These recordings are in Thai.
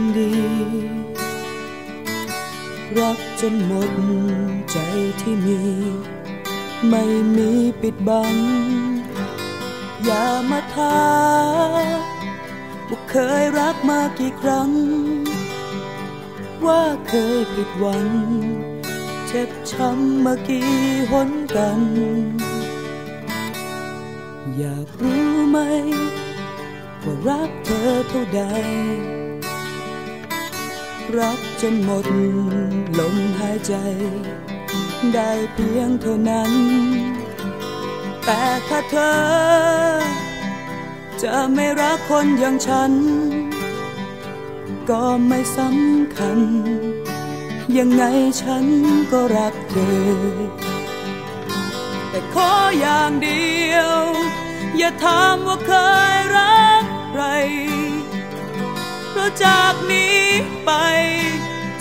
คนดี รักจนหมดใจที่มี ไม่มีปิดบัง อย่ามาท้าว่าเคยรักมากี่ครั้ง ว่าเคยผิดหวัง เจ็บช้ำมากี่หนกัน อยากรู้ไหมว่ารักเธอเท่าใด รักจนหมดลมหายใจ ได้เพียงเท่านั้น แต่ถ้าเธอ จะไม่รักคนอย่างฉัน ก็ไม่สำคัญ ยังไงฉันก็รักเธอ แต่ขออย่างเดียว อย่าถามว่าเคยรักใครเพราะจากนี้ ไป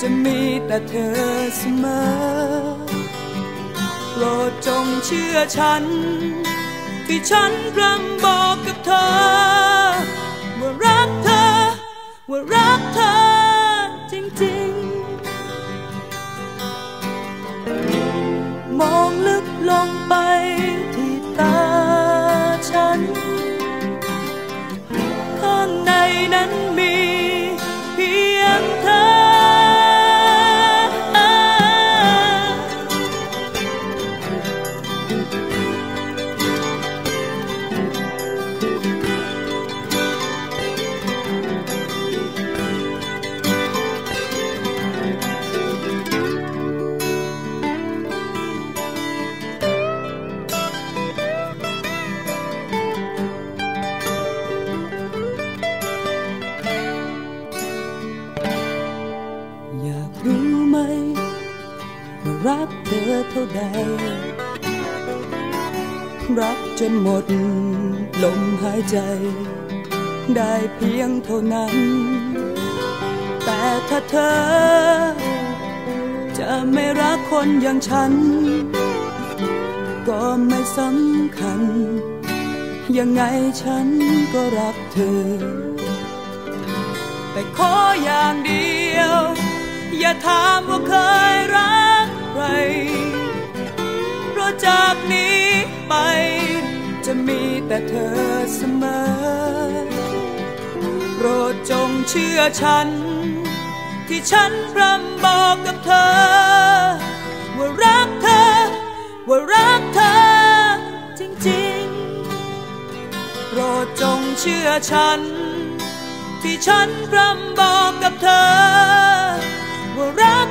จะมีแต่เธอเสมอ โปรดจงเชื่อฉัน ที่ฉันพร่ำบอกกับเธอ ว่ารักเธอ ว่ารักเธอจริงๆ มองลึกลงไป รักเธอเท่าใด รักจนหมดลมหายใจ ได้เพียงเท่านั้น แต่ถ้าเธอ จะไม่รักคนอย่างฉัน ก็ไม่สำคัญ ยังไงฉันก็รักเธอ แต่ขออย่างเดียว อย่าถามว่าเคยรัก ใครเพราะจากนี้ไป จะมีแต่เธอเสมอ โปรดจงเชื่อฉัน ที่ฉันพร่ำบอกกับเธอ ว่ารักเธอ ว่ารักเธอ จริงๆ โปรดจงเชื่อฉัน ที่ฉันพร่ำบอกกับเธอ ว่ารัก